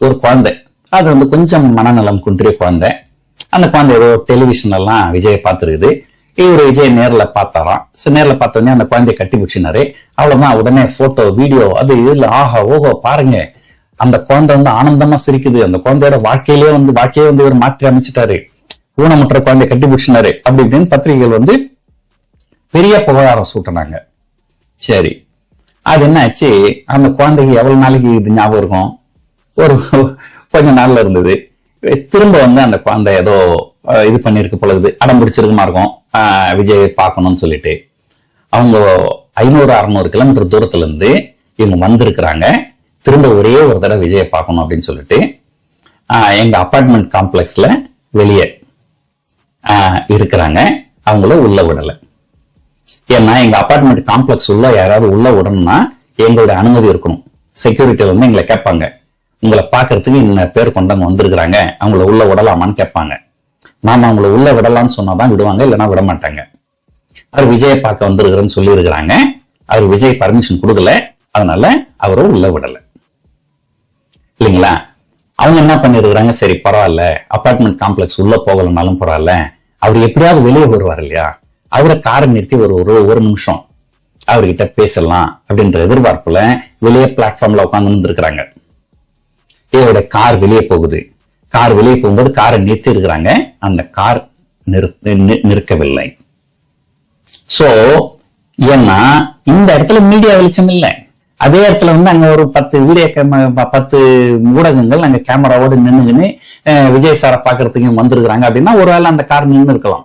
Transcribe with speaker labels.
Speaker 1: ஒரு குழந்தை. அது வந்து கொஞ்சம் மனநலம் குன்றிய குழந்தை. அந்த குழந்தை ஏதோ டெலிவிஷன்லாம் விஜயை பார்த்துருக்குது. இவர் விஜய் நேர்ல பார்த்தாராம். ஸோ நேர்ல பார்த்த உடனே அந்த குழந்தைய கட்டி பிடிச்சினாரு. அவ்வளவுதான். உடனே போட்டோ வீடியோ அது இதில் ஆஹா ஓஹோ பாருங்க. அந்த குழந்தை வந்து ஆனந்தமா சிரிக்குது. அந்த குழந்தையோட வாழ்க்கையிலே வந்து வாழ்க்கையே வந்து இவர் மாற்றி அமைச்சிட்டாரு. ஊனமுற்ற குழந்தை கட்டி பிடிச்சினாரு. அப்படி இப்படின்னு பத்திரிகைகள் வந்து பெரிய புகழாரம் சூட்டினாங்க. சரி. அது என்ன ஆச்சு அந்த குழந்தைக்கு எவ்வளவு நாளைக்கு இது ஞாபகம் இருக்கும்? ஒரு கொஞ்ச நாள்ல இருந்தது. திரும்ப வந்து அந்த குழந்தை ஏதோ இது பண்ணியிருக்கு பொழுது அடம் பிடிச்சிருக்குமா இருக்கும். விஜய் பார்க்கணும்னு சொல்லிட்டு. அவங்க ஐநூறு அறநூறு கிலோமீட்டர் தூரத்துலேருந்து இவங்க வந்திருக்கிறாங்க. திரும்ப ஒரே ஒரு தடவை விஜயை பார்க்கணும் அப்படின்னு சொல்லிட்டு எங்கள் அப்பார்ட்மெண்ட் காம்ப்ளெக்ஸில் வெளியே இருக்கிறாங்க. அவங்கள உள்ள விடலை. ஏன்னா எங்கள் அப்பார்ட்மெண்ட் காம்ப்ளெக்ஸ் உள்ள யாராவது உள்ள விடணும்னா எங்களுடைய அனுமதி இருக்கணும். செக்யூரிட்டியில் வந்து எங்களை கேட்பாங்க. உங்களை பார்க்கறதுக்கு இன்ன பேர் கொண்டவங்க வந்திருக்கிறாங்க. அவங்கள உள்ள விடலாமான்னு கேட்பாங்க. நாம அவங்கள உள்ள விடலாம்னு சொன்னாதான் விடுவாங்க இல்லைன்னா விட மாட்டாங்க அவர் விஜயை பார்க்க வந்திருக்கிறேன்னு சொல்லி இருக்கிறாங்க அவர் விஜய் பர்மிஷன் கொடுக்கல. அதனால அவரை உள்ள விடல. இல்லைங்களா? அவங்க என்ன பண்ணிருக்கிறாங்க சரி பரவாயில்ல. அபார்ட்மெண்ட் காம்ப்ளெக்ஸ் உள்ள போகலனாலும் பரவாயில்ல. அவர் எப்படியாவது வெளியே வருவார் இல்லையா? அவரை காரை நிறுத்தி ஒரு ஒரு ஒரு நிமிஷம் அவர்கிட்ட பேசலாம் அப்படின்ற எதிர்பார்ப்புல வெளியே பிளாட்ஃபார்ம்ல உட்கார்ந்து இருந்திருக்கிறாங்க இவரோட கார் வெளியே போகுது. கார் வெளியே போகும்போது காரை நிறுத்தி இருக்கிறாங்க அந்த கார் நிற்கவில்லை. சோ ஏன்னா இந்த இடத்துல மீடியா வெளிச்சம் இல்லை. அதே இடத்துல வந்து அங்க ஒரு பத்து வீடியோ கேமரா பத்து ஊடகங்கள் அங்க கேமராவோடு நின்னுங்கன்னு விஜய் சாரை பாக்குறதுக்கு வந்திருக்கிறாங்க அப்படின்னா ஒரு வேளை அந்த கார் நின்று இருக்கலாம்